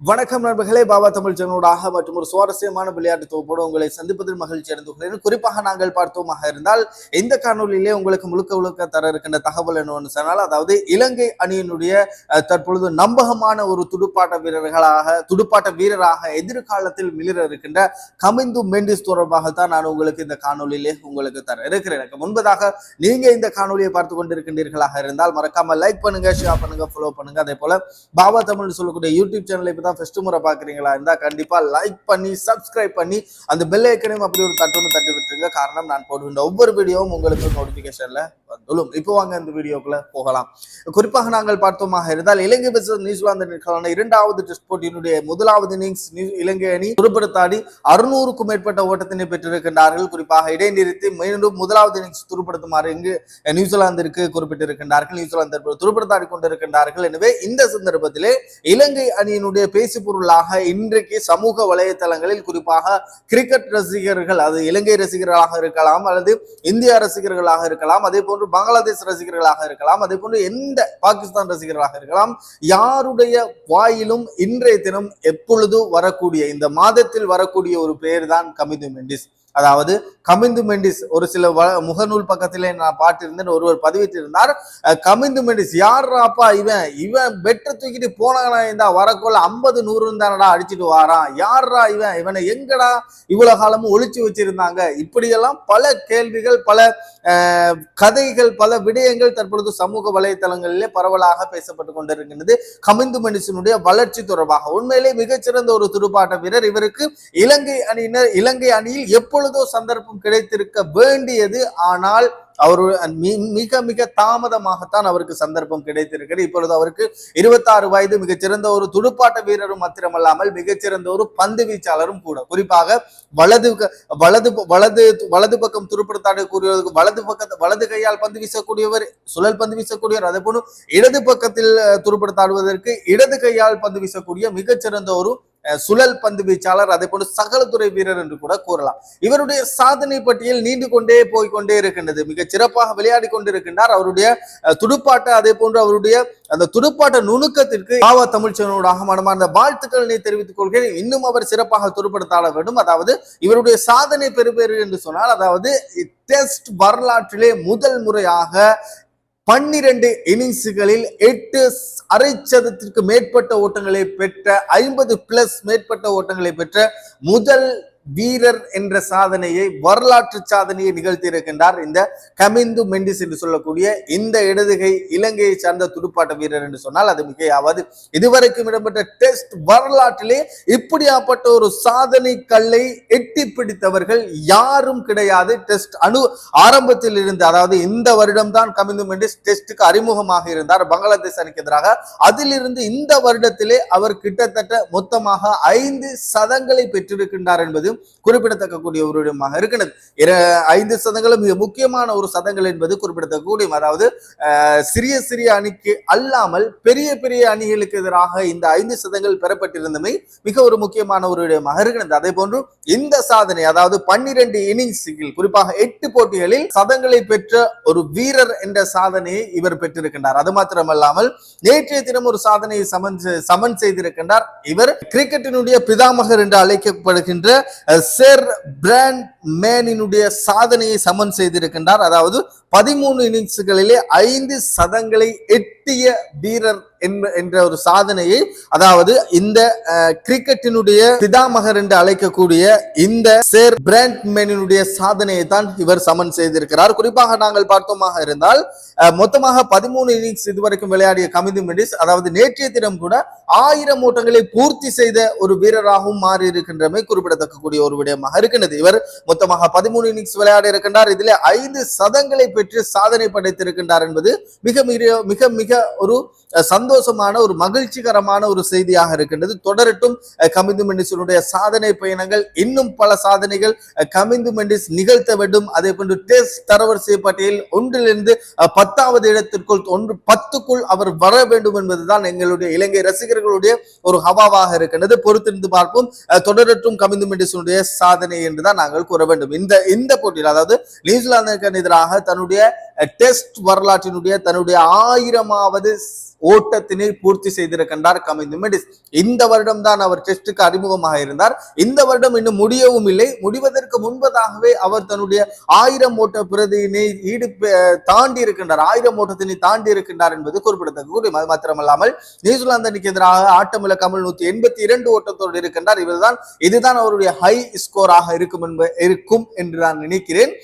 வணக்கம் நண்பர்களே பாபா தமிழ் சேனலோடாக மற்றும் ஒரு சுவாரஸ்யமான விளையாட்டு தொகுப்போடு உங்களை சந்திப்பதில் மகிழ்ச்சி அடைந்து கொள்கிறேன். குறிப்பாக நாங்கள் பார்த்தோமாக இருந்தால் இந்த காணொலியிலே உங்களுக்கு முழுக்க முழுக்க தர இருக்கின்ற தகவல் என்னவென்று சொன்னால் அதாவது இலங்கை அணியினுடைய தற்பொழுது நம்பகமான ஒரு துடுப்பாட்ட வீரர்களாக துடுப்பாட்ட வீரராக எதிர்காலத்தில் மிளிர இருக்கின்ற கமிந்து மெண்டிஸ் தொடர்பாகத்தான் நான் உங்களுக்கு இந்த காணொலியிலே உங்களுக்கு தர இருக்கிறேன். எனக்கு முன்பதாக நீங்க இந்த காணொலியை பார்த்து கொண்டிருக்கின்றீர்களாக இருந்தால் மறக்காம லைக் பண்ணுங்க ஷேர் பண்ணுங்க ஃபாலோ பண்ணுங்க. அதே போல பாபா தமிழ் சொல்லக்கூடிய யூடியூப் சேனலை தான் ஃபஸ்ட்டு முறை பார்க்குறீங்களா? இருந்தால் கண்டிப்பாக லைக் பண்ணி சப்ஸ்கிரைப் பண்ணி அந்த பெல் ஐக்கனையும் அப்படி ஒரு தட்டுன்னு தட்டி விட்டுருங்க. காரணம் நான் போடுகின்ற ஒவ்வொரு வீடியோவும் உங்களுக்கு நோட்டிஃபிகேஷனில் வந்துள்ளோம். இப்போ வாங்க இந்த வீடியோக்குள்ள போகலாம். குறிப்பாக நாங்கள் பார்த்தோமாக இருந்தால் இலங்கை நியூசிலாந்து நிற்க இரண்டாவது டெஸ்ட் போட்டியினுடைய முதலாவது இன்னிங்ஸ் இலங்கை அணி துருப்படுத்தாடி அறுநூறுக்கும் மேற்பட்ட ஓட்டத்தினை பெற்றிருக்கின்றார்கள். குறிப்பாக இடைநிறுத்தி மீண்டும் முதலாவது இன்னிங்ஸ் துருப்படுத்துமாறு இங்கு நியூசிலாந்திற்கு குறிப்பிட்டிருக்கின்றார்கள். நியூசிலாந்து துருப்படுத்தாடி கொண்டிருக்கின்றார்கள். எனவே இந்த சந்தர்ப்பத்திலே இலங்கை அணியினுடைய பேசு பொருளாக இன்றைக்கு சமூக வலைத்தளங்களில் குறிப்பாக கிரிக்கெட் ரசிகர்கள் அது இலங்கை ரசிகர்களாக இருக்கலாம் அல்லது இந்திய ரசிகர்களாக இருக்கலாம் அதே போன்று பங்களாதேஷ் ரசிகர்களாக இருக்கலாம் அதே போன்று எந்த பாகிஸ்தான் ரசிகர்களாக இருக்கலாம் யாருடைய வாயிலும் இன்றைய தினம் எப்பொழுது வரக்கூடிய இந்த மாதத்தில் வரக்கூடிய ஒரு பெயர் தான் கமிது மெண்டிஸ். அதாவது கமிந்து மெண்டிஸ் ஒரு சில வ- முகநூல் பக்கத்திலே நான் பார்த்திருந்தேன் ஒருவர் பதிவிட்டிருந்தார். கமிந்து மெண்டிஸ் யார்ராப்பா இவன்? இவன் பெட்டை தூக்கிட்டு போனானா இருந்தா வரக்குள்ள ஐம்பது நூறு தானடா அடிச்சிட்டு வாரான். யார்ரா இவன்? இவனை எங்கடா இவ்வளவு காலமும் ஒழிச்சு வச்சிருந்தாங்க? இப்படியெல்லாம் பல கேள்விகள் பல கதைகள் பல விடயங்கள் தற்பொழுது சமூக வலைத்தளங்களிலே பரவலாக பேசப்பட்டு கொண்டிருக்கின்றது. கமிந்து மெண்டிஸினுடைய வளர்ச்சி தொடர்பாக. உண்மையிலே மிகச்சிறந்த ஒரு துடுப்பாட்ட வீரர் இவருக்கு இலங்கை அணியினர் இலங்கை அணியில் எப்பொழுது சந்தர்ப்பம் கிடைத்திருக்க வேண்டியது. ஆனால் அவர் மிக மிக தாமதமாகத்தான் அவருக்கு சந்தர்ப்பம் கிடைத்திருக்கிறது. இப்பொழுது அவருக்கு இருபத்தாறு வயது மிகச்சிறந்த ஒரு துடுப்பாட்ட வீரரும் மாத்திரமல்லாமல் மிகச்சிறந்த ஒரு பந்து வீச்சாளரும் கூட. குறிப்பாக வலது வலது ப- வலது வலது பக்கம் துடுப்படுத்தாடக்கூடியவருக்கு வலது பக்கத்து வலது கையால் பந்து வீசக்கூடியவர் சுழல் பந்து வீசக்கூடியவர் அதே போல இடது பக்கத்தில் அஹ், துடுப்படுத்தாடுவதற்கு இடது கையால் பந்து வீசக்கூடிய மிகச்சிறந்த ஒரு சுழல் பந்து வீச்சாளர் அதே போன்று சகலத்துறை வீரர் என்று கூட கூறலாம். இவருடைய சாதனை பட்டியல் நீண்டு கொண்டே போய்கொண்டே இருக்கின்றது. மிக சிறப்பாக விளையாடி கொண்டிருக்கின்றார். அவருடைய துடுப்பாட்ட அதே போன்று அவருடைய அந்த துடுப்பாட்ட நுணுக்கத்திற்கு பாவா தமிழ்ச்சனோடாக மனமார்ந்த வாழ்த்துக்களை தெரிவித்துக் கொள்கிறேன். இன்னும் அவர் சிறப்பாக துடுப்படுத்தாட வேண்டும். அதாவது இவருடைய சாதனை பெறுபேறு என்று சொன்னால் அதாவது டெஸ்ட் வரலாற்றிலே முதல் முறையாக பன்னிரண்டு இன்னிங்ஸுகளில் எட்டு அரை சதத்திற்கு மேற்பட்ட ஓட்டங்களை பெற்ற ஐம்பது பிளஸ் மேற்பட்ட ஓட்டங்களை பெற்ற முதல் வீரர் என்ற சாதனையை வரலாற்று சாதனையை நிகழ்த்தியிருக்கின்றார் இந்த கமிந்து மெண்டிஸ் என்று சொல்லக்கூடிய இந்த இடதுகை இலங்கையை சார்ந்த துடுப்பாட்ட வீரர் என்று சொன்னால் அது மிகையாவது இதுவரைக்கும் இடம்பெற்ற டெஸ்ட் வரலாற்றிலே இப்படியாப்பட்ட ஒரு சாதனை கல்லை எட்டி பிடித்தவர்கள் யாரும் கிடையாது. டெஸ்ட் அணு ஆரம்பத்தில் இருந்து அதாவது இந்த வருடம் தான் கமிந்து மெண்டிஸ் டெஸ்டுக்கு அறிமுகமாக இருந்தார். பங்களாதேஷ் அணிக்கு எதிராக அதிலிருந்து இந்த வருடத்திலே அவர் கிட்டத்தட்ட மொத்தமாக ஐந்து சதங்களை பெற்றிருக்கின்றார் என்பது குறிப்பிடத்தக்கக்கூடிய ஒரு விடயமாக இருக்கிறது ஐந்து சதங்களும் மிக முக்கியமான ஒரு சதங்கள் என்பது குறிப்பிடத்தக்கூடிய அதாவது சிறிய சிறிய அணிக்கு அல்லாமல் பெரிய பெரிய அணிகளுக்கு எதிராக இந்த ஐந்து சதங்கள் பெறப்பட்டிருந்தமை மிக ஒரு முக்கியமான ஒரு விடயமாக இருக்கிறது. அதே போன்று இந்த சாதனை அதாவது பன்னிரண்டு இன்னிங்ஸில் குறிப்பாக எட்டு போட்டிகளில் சதங்களை பெற்ற ஒரு வீரர் என்ற சாதனையை இவர் பெற்றிருக்கின்றார். அது மாத்திரமல்லாமல் நேற்றைய தினம் ஒரு சாதனையை சமன் சமன் செய்திருக்கின்றார். இவர் கிரிக்கெட்டினுடைய பிதாமகர் என்று அழைக்கப்படுகின்ற சேர் பிராண்ட் மேனினுடைய சாதனையை சமன் செய்திருக்கின்றார். அதாவது பதிமூணு இன்னிங்ஸ்களிலே ஐந்து சதங்களை எட்டிய வீரர் என்ப- என்ற ஒரு சாதனையை அதாவது இந்த கிரிக்கெட்டினுடைய பிதாமகர் என்று அழைக்கக்கூடிய இந்த சேர் பிராண்ட்மேனினுடைய சாதனையை தான் இவர் சமன் செய்திருக்கிறார். குறிப்பாக நாங்கள் பார்த்தோமாக இருந்தால் மொத்தமாக பதிமூணு இன்னிங்ஸ் இதுவரைக்கும் விளையாடிய கமிதி மெடிஸ் அதாவது நேற்றைய தினம் கூட ஆயிரம் ஓட்டங்களை பூர்த்தி செய்த ஒரு வீரராகவும் மாறி இருக்கின்றமை குறிப்பிடத்தக்க கூடிய ஒரு விடயமாக இருக்கின்றது. இவர் மொத்தமாக பதிமூணு இன்னிங்ஸ் விளையாடி இருக்கின்றார். இதிலே ஐந்து சதங்களை பெற்று சாதனை படைத்திருக்கின்றார் என்பது மிக மிக மிக மிக ஒரு சந்தோஷமான ஒரு மகிழ்ச்சிகரமான ஒரு செய்தியாக இருக்கின்றது. தொடரட்டும் கமிந்து மெண்டிஸினுடைய சாதனை பயணங்கள். இன்னும் பல சாதனைகள் கமிந்து மெண்டிஸ் நிகழ்த்த வேண்டும். அதே போன்று டெஸ்ட் தரவரிசை பட்டியல் ஒன்றிலிருந்து பத்தாவது இடத்திற்குள் ஒன்று பத்துக்குள் அவர் வர வேண்டும் என்பதுதான் எங்களுடைய இலங்கை ரசிகர்களுடைய ஒரு ஹவாவாக இருக்கின்றது. பொறுத்திருந்து பார்ப்போம். தொடரட்டும் கமிந்து மெண்டிஸினுடைய சாதனை என்றுதான் நாங்கள் கூற வேண்டும். இந்த இந்த போட்டியில் அதாவது நியூசிலாந்துக்கு எதிராக தன்னுடைய தன்னுடைய டெஸ்ட் வரலாற்றினுடைய தன்னுடைய ஆயிரமாவது ஓட்டத்தினை பூர்த்தி செய்திருக்கின்றார் கமிந்து மெடிஸ். இந்த வருடம் தான் அவர் டெஸ்டுக்கு அறிமுகமாக இருந்தார். இந்த வருடம் இன்னும் முடியவும் இல்லை. முடிவதற்கு முன்பதாகவே அவர் தன்னுடைய ஆயிரம் ஓட்ட பிரதியினை ஈடு தாண்டி இருக்கின்றார். ஆயிரம் ஓட்டத்தினை தாண்டி இருக்கின்றார் என்பது குறிப்பிடத்தக்க அது மாத்திரமல்லாமல் நியூசிலாந்து அணிக்கு எதிராக ஆட்டமிழ கமல் நூத்தி எண்பத்தி இரண்டு ஓட்டத்தோடு இருக்கின்றார். இவர்தான் இதுதான் அவருடைய ஹை ஸ்கோராக இருக்கும் என்ப இருக்கும் என்று நான் நினைக்கிறேன்.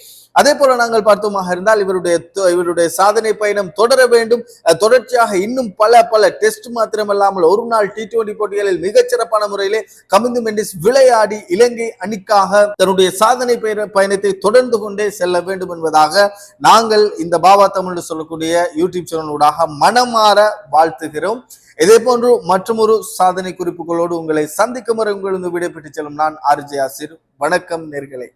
அதே போல நாங்கள் பார்த்தோமாக இருந்தால் இவருடைய இவருடைய சாதனை பயணம் தொடர வேண்டும். தொடர்ச்சியாக இன்னும் பல பல டெஸ்ட் மாத்திரமல்லாமல் ஒரு நாள் டி டுவெண்டி போட்டிகளில் மிகச்சிறப்பான முறையிலே கமிந்து மெண்டிஸ் விளையாடி இலங்கை அணிக்காக தன்னுடைய சாதனை பயணத்தை தொடர்ந்து கொண்டே செல்ல வேண்டும் என்பதாக நாங்கள் இந்த பாபா தமிழ் சொல்லக்கூடிய யூடியூப் சேனலூடாக மனமாற வாழ்த்துகிறோம். இதே போன்று மற்றொரு சாதனை குறிப்புகளோடு உங்களை சந்திக்கும் வரை உங்களிருந்து விடைபெற்று செல்லும் நான் ஆர்ஜே ஆசிர். வணக்கம் நேர்களே.